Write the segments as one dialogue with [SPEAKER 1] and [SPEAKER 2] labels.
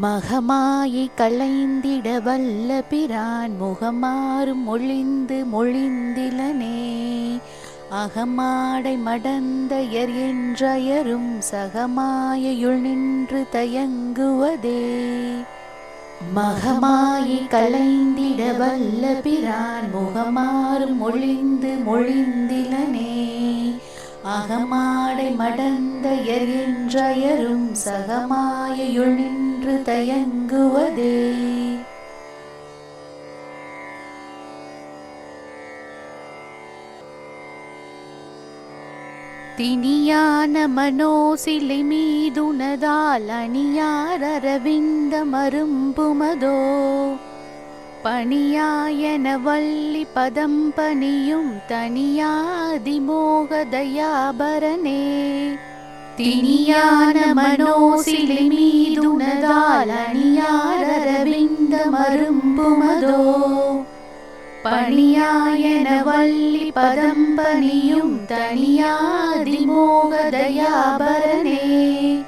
[SPEAKER 1] மகமாயை களைந்திட வல்ல பிரான் முகமாறும் ஒளிந்து மொழிந்திலனே. அகமாடை மடந்தயர் என்றயரும் சகமாயையுள் நின்று தயங்குவதே. மகமாயை களைந்திட வல்ல பிரான் முகமாறும் ஒளிந்து மொழிந்திலனே. அகமாடை மடந்தயர் என்றயரும் சகமாயையுள் நின்று தயங்குவதே. திணியான மனோசிலை மீதுனதால் அணியார் அரவிந்த மரும்புமதோ. பணியாயன வள்ளி பதம் பணியும் தனியாதிமோகதயாபரனே திணியான மனோசிலை மீதுனதால் அணியார் அரவிந்த மரும்புமதோ? பணியாயன வள்ளி பதம் பணியும் தனியாதிமோகதயாபரனே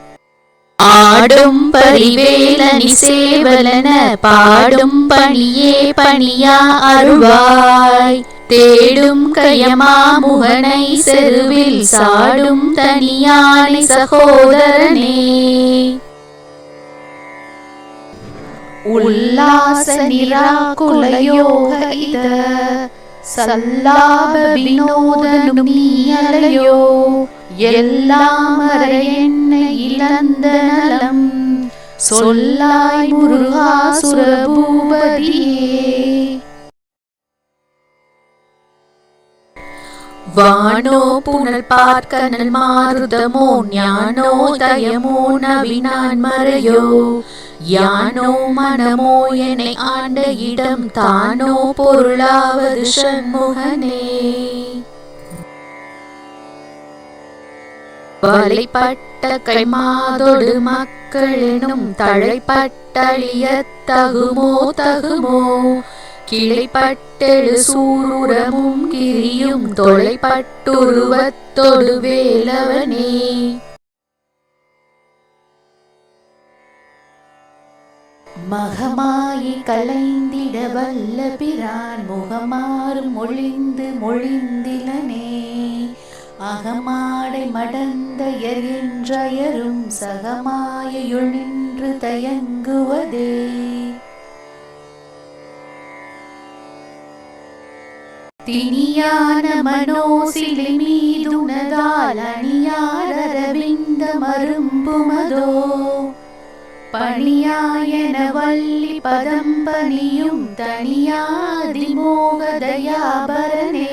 [SPEAKER 2] ஆடும் பரிவேலனி சேவலன பாடும் பணியே பணியா அருள்வாய். தேடும் கயமா முகனை செருவில் சாடும் தனியானை சகோதரனே.
[SPEAKER 1] உல்லாச நிராகுலயோக இத சல்லாப வினோதனும் நீயலையோ எல்லாம் அற இழந்த நலம். சொல்லாய் முருகாசுர பூபதியே
[SPEAKER 2] வானோ புனல் பார்க்கனல் மாறுதமோ ஞானோ தயமோ நவினான் மறையோ. யானோ மனமோ என்னை ஆண்ட இடம் தானோ பொருளாவது சண்முகனே. வலைப்பட்ட கைமாதொடு மக்களெனும் தழைப்பட்டழிய தகுமோ தகுமோ. கிளைப்பட்டெழு சூருரமும் கிரியும் தொலைப்பட்டுருவத்தொடு வேலவனே
[SPEAKER 1] மகமாயி கலைந்திட வல்ல பிரான் முகமாறும் ஒளிந்து மொழிந்திலனே. அகமாடை மடந்தையர் என்றயரும் சகமாயையுள் நின்று தயங்குவதே. திணியான மனோசிலை மீதுனதால் அணியார் அரவிந்த மரும்புமதோ? பணியாயன வள்ளி பதம் பணியும் தனியாதிமோகதயாபரனே